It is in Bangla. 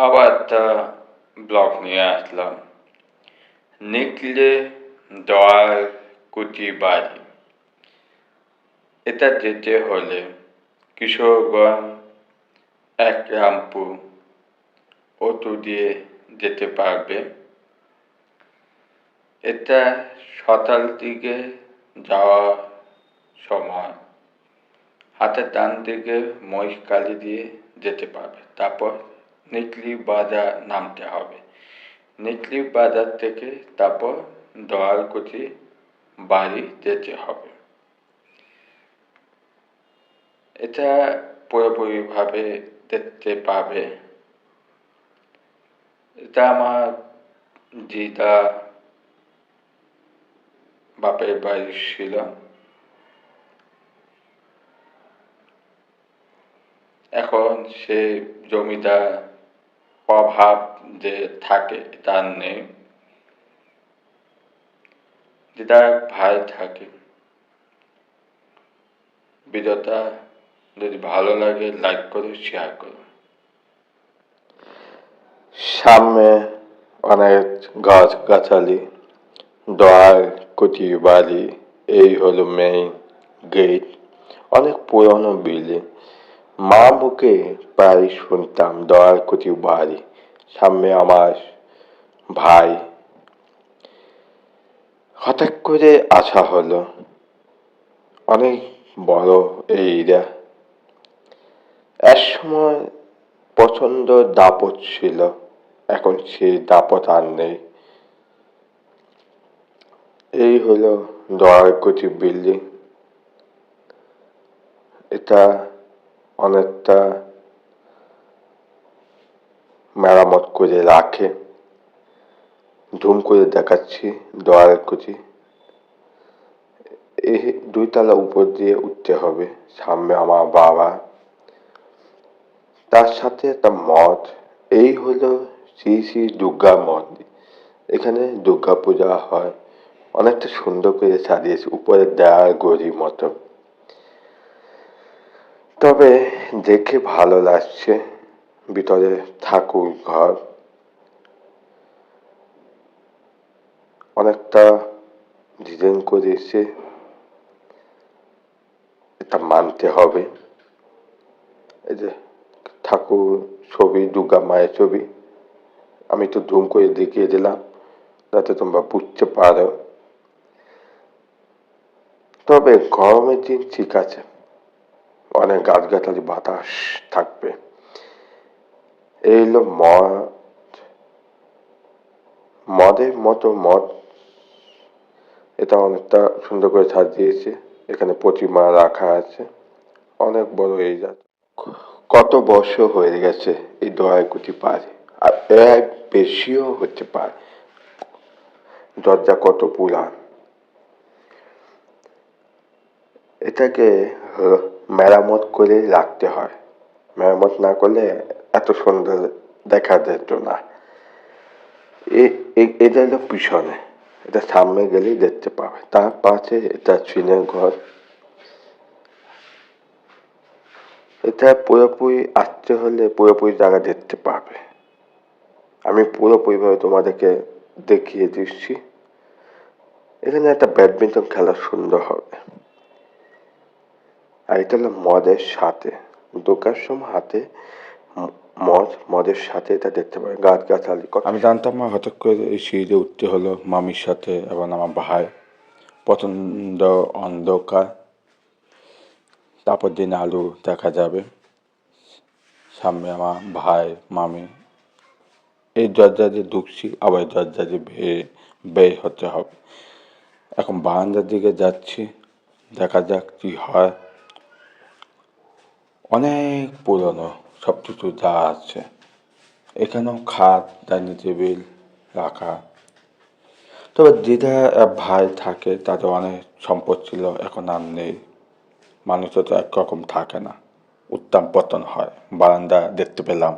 আবার একটা ব্লগ নিয়ে আসলাম নিকলে দয়ার কুটি বাড়ি এটা যেতে হলে কিশোরগঞ্জ এক রামপুর অটো দিয়ে যেতে পারবে এটা সকাল দিকে যাওয়ার সময় হাতের ডান দিকে মহিষকালি দিয়ে যেতে পারবে তারপর নিকলি বাজার নামতে হবে। নিকলি বাজার থেকে তারপর দয়ালকুচি বাড়ি যেতে হবে। এটা পুরোপুরিভাবে দেখতে পাবে। এটা আমার দিদা বাপের বাড়ি ছিল। এখন সে জমিদার অভাব যে থাকে তার নেই। দিদার ভাই থাকে। ভিডিওটা যদি ভালো লাগে লাইক করো শেয়ার করো। সামনে অনেক গাছ গাছালি, দোয়ার কুটি বাড়ি এই হলো মেইন গেট অনেক পুরনো বিল্ডিং মা মুখে প্রায় শুনতাম দয়ার কুটি বাড়ি সামনে আমার ভাই। হঠাৎ করে আসা হলো। অনেক বড় এইরা এক সময় প্রচণ্ড দাপট ছিল। এখন সেই দাপট আর নেই। এই হলো দয়ার দয়ারকুচি বিল্ডিং। এটা অনেকটা মেরামত করে রাখে, ধুম করে দেখাচ্ছি দয়ারকুচি এই দুইতলা উপর দিয়ে উঠতে হবে, সামনে আমার বাবা। তার সাথে একটা মঠ, এই হলো শ্রী শ্রী দুর্গা মন্দির এখানে দুর্গা পূজা হয়, অনেকটা সুন্দর করে সাজিয়েছে, উপরে দেয়াল গড়ি মতো। তবে দেখে ভালো লাগছে ভিতরে ঠাকুর ঘর। অনেকটা ডিজাইন করেছে, এটা মানতে হবে। এই যে ঠাকুর ছবি, দুর্গা মায়ের ছবি, আমি তো ধুম করে দেখিয়ে দিলাম, যাতে তোমরা বুঝতে পারো। তবে গরমের দিন ঠিক আছে। অনেক গাছগাছালি বাতাস থাকবে। এই হলো মদ। মদের মতো মদ, এটা অনেকটা সুন্দর করে সাজিয়েছে। এখানে প্রতিমা রাখা আছে। অনেক বড় এই জাত। কত বছর হয়ে গেছে এই দয়া কুটি পারে আর এক বেশিও হতে পারে। দরজা কত পুরান। এটাকে মেরামত করে রাখতে হয়। মেরামত না করলে এত সুন্দর দেখা যেত না। এটা হলো পিছনে। এটা সামনে গেলেই দেখতে পাবে। তার পাশে এটা চীনের ঘর। এটা পুরোপুরি আসতে হলে পুরোপুরি জায়গা দেখতে পাবে। আমি পুরোপুরিভাবে তোমাদেরকে দেখিয়ে দিচ্ছি। এখানে একটা ব্যাডমিন্টন খেলা সুন্দর হবে। আর এটা হলো মদের সাথে, দোকার সময় হাতে মদ, মদের সাথে এটা দেখতে পাবে গাছ গাছালি আমি জানতাম না, হঠাৎ করে এই সিঁড়িতে উঠতে হলো মামির সাথে, এবং আমার ভাই। প্রচণ্ড অন্ধকার। তারপর দিন আলু দেখা যাবে। সামনে আমার ভাই, মামি। এই দরজা দিয়ে ঢুকছি, আবার দরজা দিয়ে বের বের হতে হবে। এখন বারান্দার দিকে যাচ্ছি, দেখা যাক কী হয়। অনেক পুরনো সব কিছু যা আছে। এখানেও খাট, ডাইনিং টেবিল রাখা। তবে দিদা ভাই থাকে তাতে অনেক সম্পদ ছিল, এখন আর নেই। মানুষ তো একরকম থাকে না। উত্তম পতন হয়, বারান্দা দেখতে পেলাম।